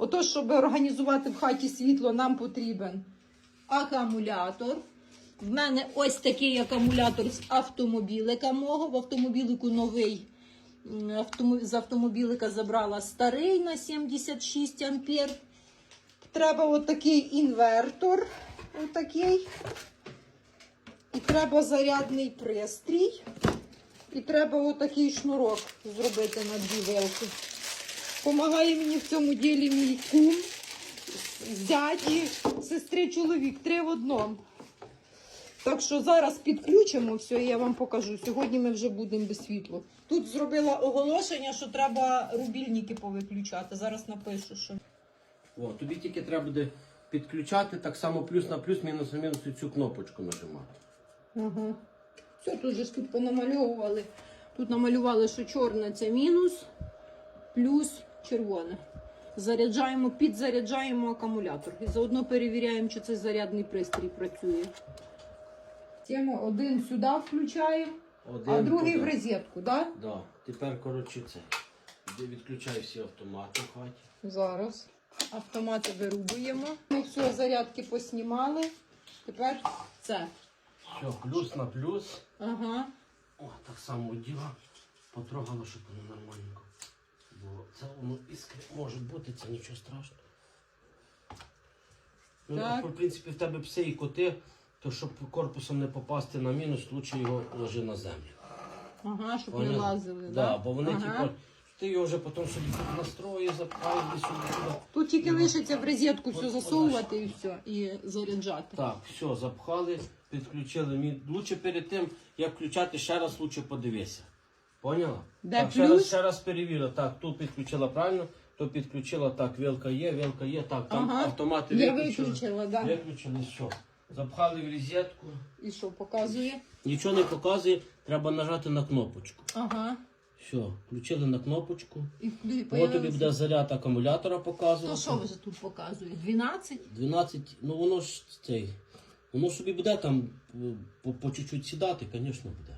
Ото, щоб організувати в хаті світло, нам потрібен акумулятор. В мене ось такий акумулятор з автомобілика мого. В автомобілику новий. З автомобілика забрала старий на 76 ампер. Треба отакий інвертор. Отакий. І треба зарядний пристрій. І треба отакий шнурок зробити на дві вилки. Помагає мені в цьому ділі мій кум, зять і сестри чоловік. Три в одному. Так що зараз підключимо все, і я вам покажу. Сьогодні ми вже будемо без світла. Тут зробила оголошення, що треба рубільники повиключати. Зараз напишу, що. О, тобі тільки треба буде підключати так само плюс на плюс, мінус на мінус цю кнопочку нажимати. Ага. Все, тут же ж тут понамальовували. Тут намалювали, що чорне це мінус, плюс червоне. Заряджаємо, підзаряджаємо акумулятор. І заодно перевіряємо, чи цей зарядний пристрій працює. Тему один сюди включаємо, Один а другий туди. в розетку, так? Да. Тепер, коротше, це. Іди Відключай всі автомати в хаті. Зараз. Автомати вирубуємо. Ми все, зарядки поснімали. Тепер це. Все, плюс на плюс. Ага. О, так само діла. Потрогало, щоб воно нормальненько. Бо це воно іскри може бути, це нічого страшного. Ну, а, в принципі, в тебе пси і коти, то щоб корпусом не попасти на мінус, лучше його ложи на землю. Ага, щоб не лазили. Да, бо вони ага. типу, ти його вже потім собі тут настроїш, запхаєш десь сюди. Тут тільки лишиться в розетку все засовувати і все, і заряджати. Так, все, запхали, підключили. Лучше перед тим, як включати, ще раз лучше подивися. Поняла? Де так, ще раз, плюс? ще раз перевірила. Так, тут підключила правильно, то підключила так, вилка є, вилка є, так, там Ага. автомати Я виключила, да. Виключили, все. Запхали в розетку. І що показує? Нічого не показує, треба нажати на кнопочку. Ага. Все, включили на кнопочку. І вклю- От тобі буде заряд акумулятора То показувати. що вже тут показує? 12? 12, ну воно ж цей. Воно собі буде там е, по, по чуть-чуть сідати, звісно, буде.